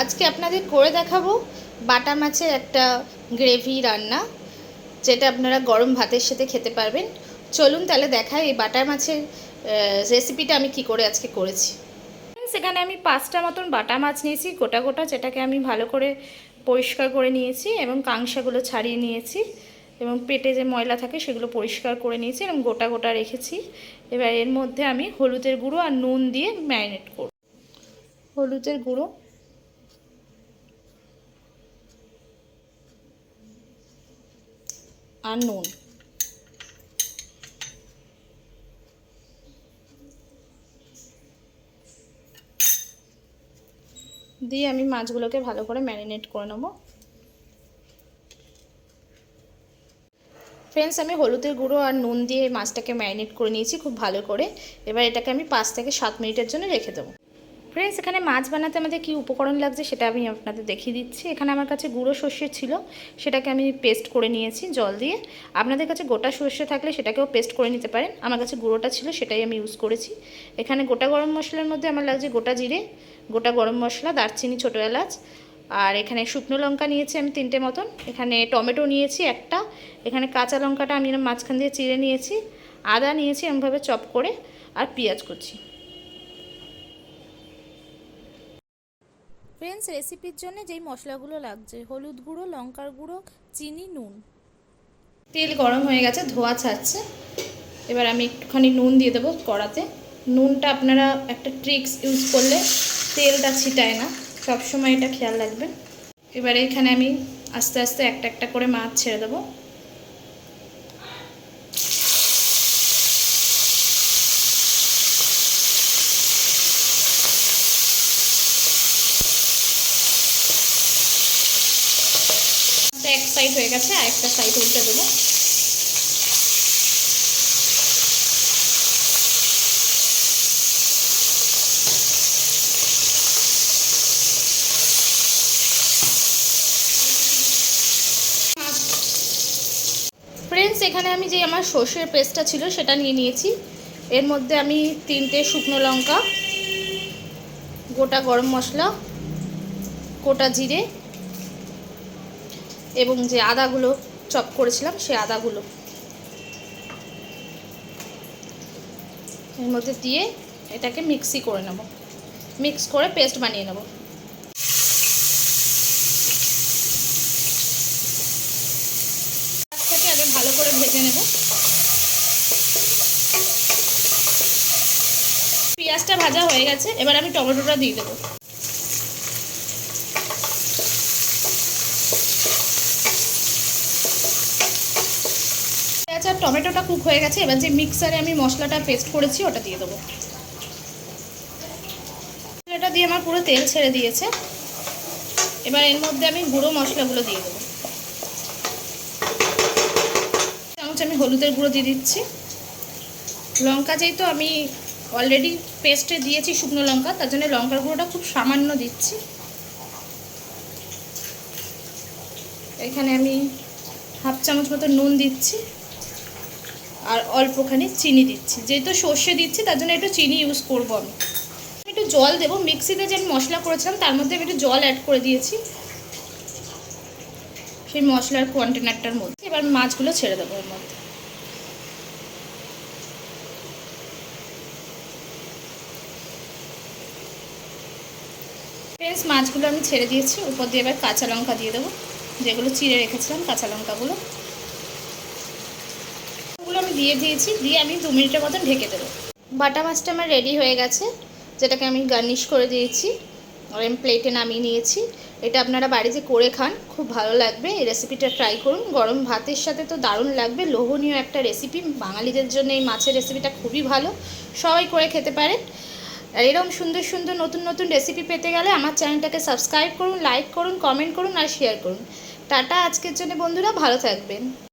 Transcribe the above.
আজকে আপনাদের করে দেখাবো বাটা মাছের একটা গ্রেভি রান্না, যেটা আপনারা গরম ভাতের সাথে খেতে পারবেন। চলুন তাহলে দেখাই এই বাটা মাছের রেসিপিটা আমি কি করে আজকে করেছি। সেখানে আমি পাঁচটা মতন বাটা মাছ নিয়েছি, গোটা গোটা যেটাকে আমি ভালো করে পরিষ্কার করে নিয়েছি এবং কাংসাগুলো ছাড়িয়ে নিয়েছি এবং পেটে যে ময়লা থাকে সেগুলো পরিষ্কার করে নিয়েছি এবং গোটা গোটা রেখেছি। এবার এর মধ্যে আমি হলুদের গুঁড়ো আর নুন দিয়ে ম্যারিনেট করব। হলুদের গুঁড়ো আর নুন। দিয়ে আমি মাছগুলোকে ভালো করে ম্যারিনেট করে নেব। ফ্রেন্ডস, আমি হলুদের গুঁড়ো আর নুন দিয়ে মাছটাকে ম্যারিনেট করে নিয়েছি খুব ভালো করে। এবার এটাকে আমি পাঁচ থেকে সাত মিনিটের জন্য রেখে দেবো। ফ্রেন্ডস এখানে মাছ বানাতে আমাদের কী উপকরণ লাগছে সেটা আমি আপনাদের দেখিয়ে দিচ্ছি। এখানে আমার কাছে গুঁড়ো সর্ষে ছিল, সেটাকে আমি পেস্ট করে নিয়েছি জল দিয়ে। আপনাদের কাছে গোটা সর্ষে থাকলে সেটাকেও পেস্ট করে নিতে পারেন। আমার কাছে গুঁড়োটা ছিল, সেটাই আমি ইউজ করেছি। এখানে গোটা গরম মশলার মধ্যে আমার লাগছে গোটা জিরে, গোটা গরম মশলা, দারচিনি, ছোটো এলাচ। আর এখানে শুকনো লঙ্কা নিয়েছি আমি তিনটে মতন। এখানে টমেটো নিয়েছি একটা। এখানে কাঁচা লঙ্কাটা আমি মাঝখান দিয়ে চিড়ে নিয়েছি। আদা নিয়েছি এমনভাবে চপ করে। আর পেঁয়াজ করছি ফ্রেন্ডস রেসিপির জন্য যেই মশলাগুলো লাগছে, হলুদ গুঁড়ো, লঙ্কার গুঁড়ো, চিনি, নুন। তেল গরম হয়ে গেছে, ধোয়া ছাড়ছে। এবার আমি একটুখানি নুন দিয়ে দেবো কড়াতে। নুনটা আপনারা একটা ট্রিক্স ইউজ করলে তেলটা ছিটায় না। সবসময় এটা খেয়াল রাখবেন। এবারে এখানে আমি আস্তে আস্তে একটা একটা করে মাছ ছেড়ে দেবো। এক সাইড হয়ে গেছে, আর একটা সাইড উল্টে দেবো। ফ্রেন্ডস এখানে আমি যে আমার সর্ষের পেস্টটা ছিল, সেটা নিয়ে নিয়েছি। এর মধ্যে আমি তিনটে শুকনো লঙ্কা, গোটা গরম মশলা, গোটা জিরে এবং যে আদাগুলো চপ করেছিলাম, সেই আদাগুলো এর মধ্যে দিয়ে এটাকে মিক্সি করে নেব। মিক্স করে পেস্ট বানিয়ে নেব। আগে ভালো করে ভেজে নেব। পেঁয়াজটা ভাজা হয়ে গেছে, এবার আমি টমেটোটা দিয়ে দেবো পেঁয়াজ আর টমেটোটা কুক হয়ে গেছে, এবার যে মিক্সারে আমি মশলাটা পেস্ট করেছি, ওটা দিয়ে দেবো। মশলাটা দিয়ে আমার পুরো তেল ছেড়ে দিয়েছে। এবার এর মধ্যে আমি গুঁড়ো মশলাগুলো দিয়ে দেবো। চামচ আমি হলুদের গুঁড়ো দিয়ে দিচ্ছি। লঙ্কা যেহেতু আমি অলরেডি পেস্টে দিয়েছি শুকনো লঙ্কা, তার জন্য লঙ্কার গুঁড়োটা খুব সামান্য দিচ্ছি। এখানে আমি হাফ চামচ মতো নুন দিচ্ছি। আর অল্পখানি চিনি দিচ্ছি। যেহেতু সর্ষে দিচ্ছি, তার জন্য একটু চিনি ইউজ করব আমি। একটু জল দেবো। মিক্সিতে যে আমি মশলা করেছিলাম, তার মধ্যে আমি একটু জল অ্যাড করে দিয়েছি। সেই মশলার কন্টেনারটার মধ্যে। এবার মাছগুলো ছেড়ে দেবো এর মধ্যে। ফ্রেন্ডস মাছগুলো আমি ছেড়ে দিয়েছি। উপর দিয়ে এবার কাঁচা লঙ্কা দিয়ে দেবো। যেগুলো চিড়ে রেখেছিলাম, কাঁচা লঙ্কাগুলো। দিয়ে দিয়েছি, দিয়ে আমি দু মিনিটের মতন ঢেকে দেবো। বাটা মাছটা আমার রেডি হয়ে গেছে, যেটাকে আমি গার্নিশ করে দিয়েছি। আর আমি প্লেটে নামিয়ে নিয়েছি। এটা আপনারা বাড়িতে করে খান, খুব ভালো লাগবে। এই রেসিপিটা ট্রাই করুন। গরম ভাতের সাথে তো দারুণ লাগবে। লোভনীয় একটা রেসিপি বাঙালিদের জন্য এই মাছের রেসিপিটা খুবই ভালো। সবাই করে খেতে পারেন। আর এরকম সুন্দর সুন্দর নতুন নতুন রেসিপি পেতে গেলে আমার চ্যানেলটাকে সাবস্ক্রাইব করুন লাইক করুন কমেন্ট করুন, আর শেয়ার করুন। টাটা আজকের জন্য বন্ধুরা। ভালো থাকবেন।